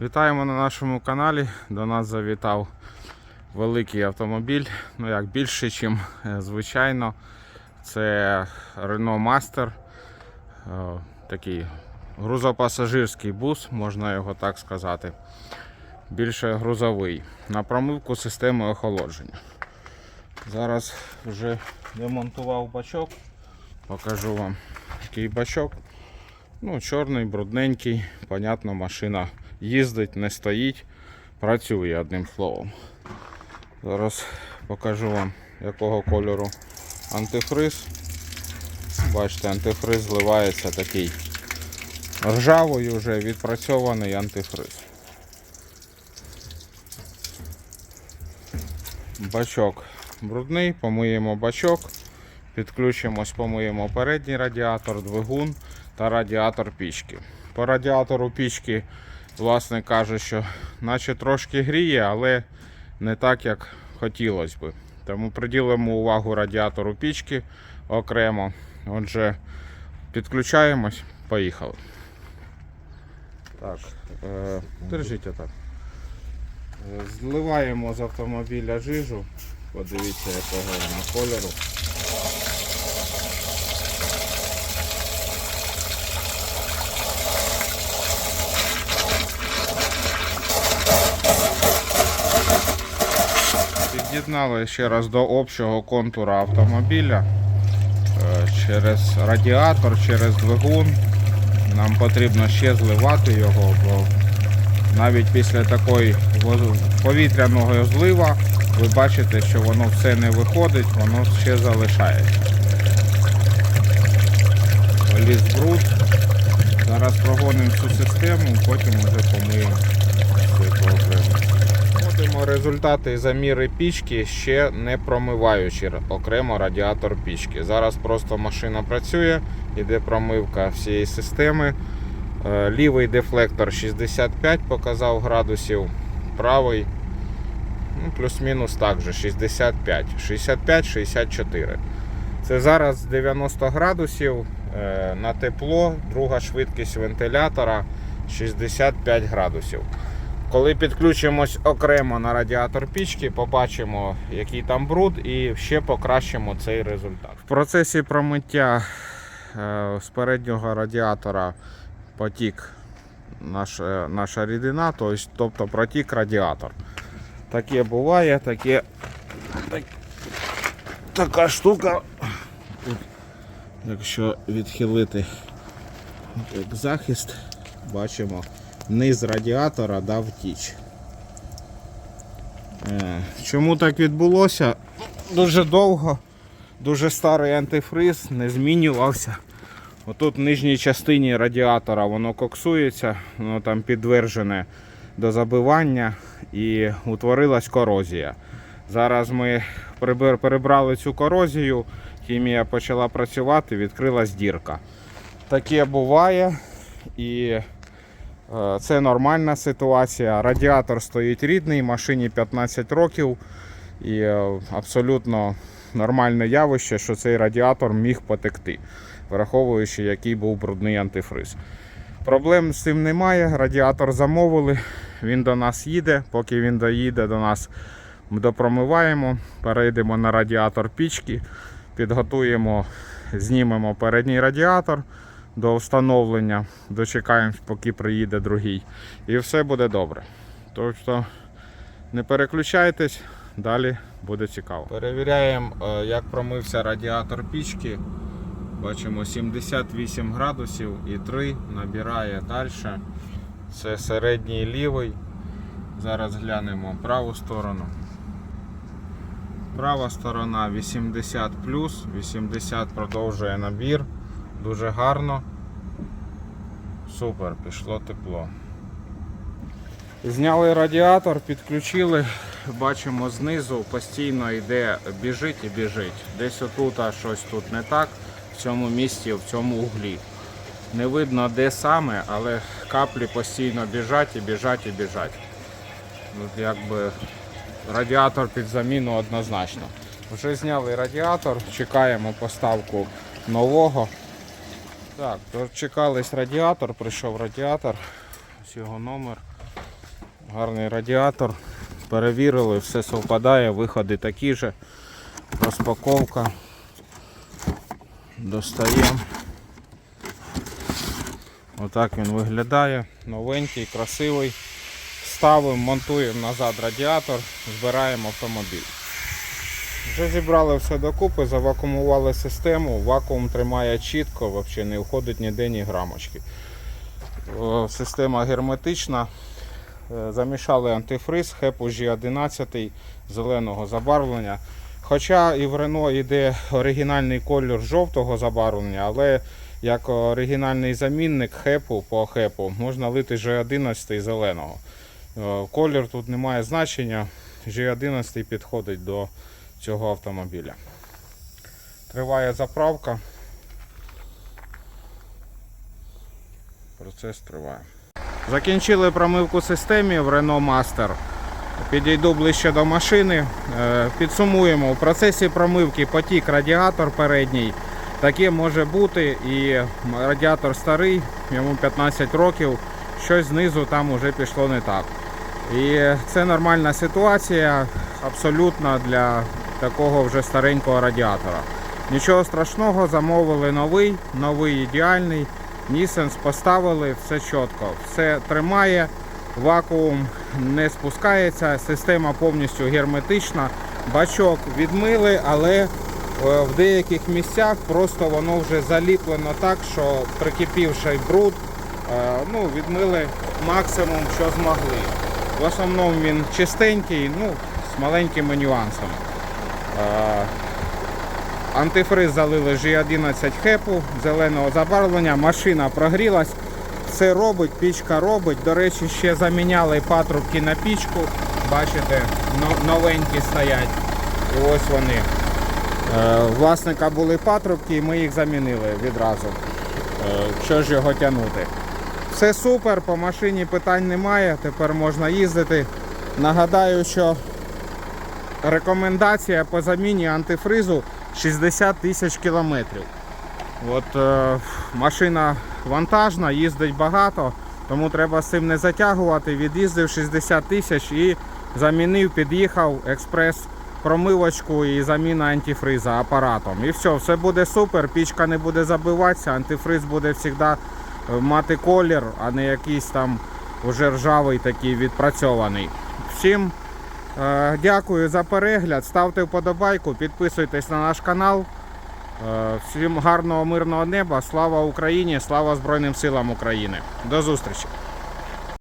Вітаємо на нашому каналі. До нас завітав великий автомобіль. Ну як більше, ніж звичайно. Це Renault Master. Е, Такий грузопасажирський бус, можна його так сказати. Більше грузовий. На промивку системи охолодження. Зараз вже демонтував бачок. Покажу вам який бачок. Ну, чорний, брудненький, понятно, машина їздить, не стоїть, працює одним словом. Зараз покажу вам, якого кольору антифриз. Бачите, антифриз зливається такий ржавий вже відпрацьований антифриз. Бачок брудний, помиємо бачок, підключимось, помиємо передній радіатор, двигун та радіатор пічки. По радіатору пічки власник каже, що наче трошки гріє, але не так, як хотілося би. Тому приділимо увагу радіатору пічки окремо. Отже, підключаємось, поїхали. Так, е, держіть отак. Е, Зливаємо з автомобіля жижу. Подивіться, якого вона кольору. Під'єднали ще раз до общого контура автомобіля Е, через радіатор, через двигун. Нам потрібно ще зливати його, бо навіть після такої повітряного злива ви бачите, що воно все не виходить, воно ще залишається. Ліс бруд. Зараз прогонимо цю систему, потім вже помиємо. Вводимо результати заміри пічки, ще не промиваючи окремо радіатор пічки. Зараз просто машина працює, іде промивка всієї системи. Е, Лівий дефлектор 65 показав градусів, правий ну, плюс-мінус так же 65, 65-64. Це зараз 90 градусів е, на тепло, друга швидкість вентилятора 65 градусів. Коли підключимось окремо на радіатор пічки, побачимо, який там бруд, і ще покращимо цей результат. В процесі промиття е, з переднього радіатора потік наш, е, наша рідина, тобто, протік радіатор. Таке буває, таке, так, така штука. Якщо відхилити захист, бачимо низ радіатора дав тіч. Е, Чому так відбулося? Дуже довго, дуже старий антифриз не змінювався. Отут в нижній частині радіатора воно коксується, воно там підтверджене до забивання і утворилась корозія. Зараз ми перебрали цю корозію, хімія почала працювати, відкрилась дірка. Таке буває і це нормальна ситуація. Радіатор стоїть рідний, машині 15 років і е, абсолютно нормальне явище, що цей радіатор міг потекти, враховуючи, який був брудний антифриз. Проблем з цим немає. Радіатор замовили, він до нас їде. Поки він доїде до нас, ми допромиваємо, перейдемо на радіатор пічки, підготуємо, знімемо передній радіатор до встановлення, дочекаємо, поки приїде другий. І все буде добре. Тобто не переключайтесь, далі буде цікаво. Перевіряємо, е, як промився радіатор пічки. Бачимо 78 градусів і 3 набирає далі. Це середній лівий. Зараз глянемо праву сторону. Права сторона 80 80 продовжує набір. Дуже гарно. Супер, пішло тепло. Зняли радіатор, підключили. Бачимо знизу постійно йде, біжить і біжить. Десь отут а щось тут не так, в цьому місці, в цьому углі. Не видно де саме, але каплі постійно біжать і біжать і біжать. От якби радіатор під заміну однозначно. Вже зняли радіатор, чекаємо поставку нового. Так, дочекались радіатор, прийшов радіатор, ось його номер. Гарний радіатор. Перевірили, все совпадає, виходи такі ж. Розпаковка. Достаємо. Отак він виглядає. Новенький, красивий. Ставимо, монтуємо назад радіатор, збираємо автомобіль. Вже зібрали все докупи, завакуумували систему, вакуум тримає чітко, взагалі не входить ніде ні грамочки. Система герметична. Е, Замішали антифриз, хепу G11 зеленого забарвлення. Хоча і в Рено йде оригінальний колір жовтого забарвлення, але як оригінальний замінник хепу по хепу можна лити G11 зеленого. Е, Колір тут не має значення. G11 підходить до цього автомобіля. Триває заправка. Процес триває. Закінчили промивку системи в Renault Master. Підійду ближче до машини. Е, Підсумуємо. У процесі промивки потік радіатор передній. Таке може бути і радіатор старий, йому 15 років. Щось знизу там вже пішло не так. І це нормальна ситуація абсолютно для такого вже старенького радіатора. Нічого страшного, замовили новий, новий ідеальний. Нісенс поставили, все чітко, все тримає, вакуум не спускається, система повністю герметична. Бачок відмили, але е, в деяких місцях просто воно вже заліплено так, що прикипівший бруд, е, ну, відмили максимум, що змогли. В основному він чистенький, ну, з маленькими нюансами. Антифриз залили G11 хепу зеленого забарвлення, машина прогрілась, все робить, пічка робить. До речі, ще заміняли патрубки на пічку. Бачите, новенькі стоять. Ось вони. Е, Власника були патрубки і ми їх замінили відразу. Е, Що ж його тягнути? Все супер, по машині питань немає, тепер можна їздити. Нагадаю, що рекомендація по заміні антифризу 60 тисяч кілометрів. От е, машина вантажна, їздить багато, тому треба з цим не затягувати. Від'їздив 60 тисяч і замінив, під'їхав експрес промивочку і заміна антифриза апаратом. І все, все буде супер, пічка не буде забиватися, антифриз буде завжди е, мати колір, а не якийсь там уже ржавий такий відпрацьований. Всім Дякую за перегляд. Ставте вподобайку, підписуйтесь на наш канал. Е, Всім гарного мирного неба. Слава Україні! Слава Збройним силам України. До зустрічі!